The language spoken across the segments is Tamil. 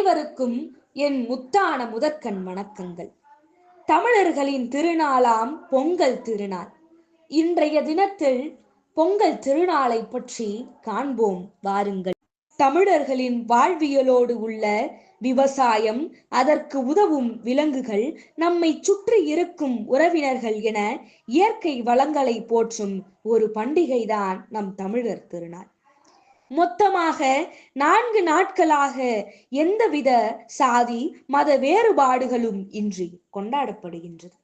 அனைவருக்கும் என் முத்தான முதற்கண் வணக்கங்கள். தமிழர்களின் திருநாளாம் பொங்கல் திருநாள். இன்றைய தினத்தில் பொங்கல் திருநாளை பற்றி காண்போம் வாருங்கள். தமிழர்களின் வாழ்வியலோடு உள்ள விவசாயம் அதற்கு உதவும் விலங்குகள் நம்மை சுற்றி இருக்கும் உறவினர்கள் என இயற்கை வளங்களை போற்றும் ஒரு பண்டிகைதான் நம் தமிழர் திருநாள். மொத்தமாக நான்கு நாட்களாக எந்தவித சாதி மத வேறுபாடுகளும் இன்றி கொண்டாடப்படுகின்றது.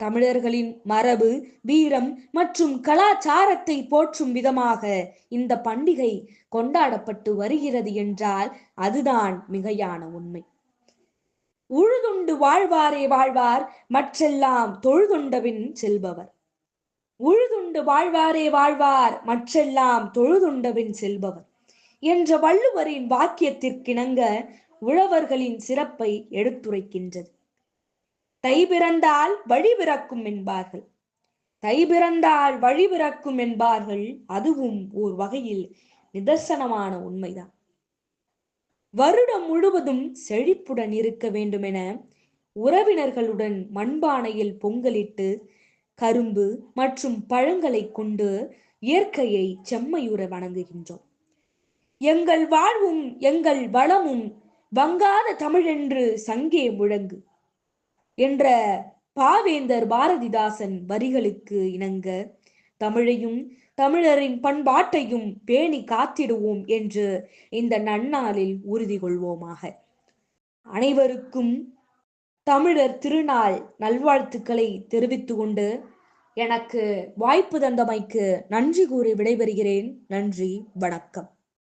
தமிழர்களின் மரபு வீரம் மற்றும் கலாச்சாரத்தை போற்றும் விதமாக இந்த பண்டிகை கொண்டாடப்பட்டு வருகிறது என்றால் அதுதான் மிகையான உண்மை. உழுதுண்டு வாழ்வாரே வாழ்வார் மற்றெல்லாம் தொழுதுண்டபின் செல்பவர். உழுதுண்டு வாழ்வாரே வாழ்வார் மற்றெல்லாம் தொழுதுண்டபின் செல்பவர். என்ற வள்ளுவரின் வாக்கியத்திற்கிணங்க உழவர்களின் சிறப்பை எடுத்துரைக்கின்றது. தை பிறந்தால் வழி பிறக்கும் என்பார்கள். தை பிறந்தால் வழி பிறக்கும் என்பார்கள் அதுவும் ஓர் வகையில் நிதர்சனமான உண்மைதான். வருடம் முழுவதும் செழிப்புடன் இருக்க வேண்டுமென உறவினர்களுடன் மண்பானையில் பொங்கலிட்டு கரும்பு மற்றும் பழங்களை கொண்டு இயற்கையை செம்மையுற வணங்குகின்றோம். எங்கள் வாழ்வும் எங்கள் வளமும் வங்காத தமிழென்று சங்கே முழங்கு என்ற பாவேந்தர் பாரதிதாசன் வரிகளுக்கு இணங்க தமிழையும் தமிழரின் பண்பாட்டையும் பேணி காத்திடுவோம் என்று இந்த நன்னாளில் உறுதி கொள்வோமாக. அனைவருக்கும் தமிழர் திருநாள் நல்வாழ்த்துக்களை தெரிவித்து கொண்டு எனக்கு வாய்ப்பு தந்தமைக்கு நன்றி கூறி விடைபெறுகிறேன். நன்றி வணக்கம்.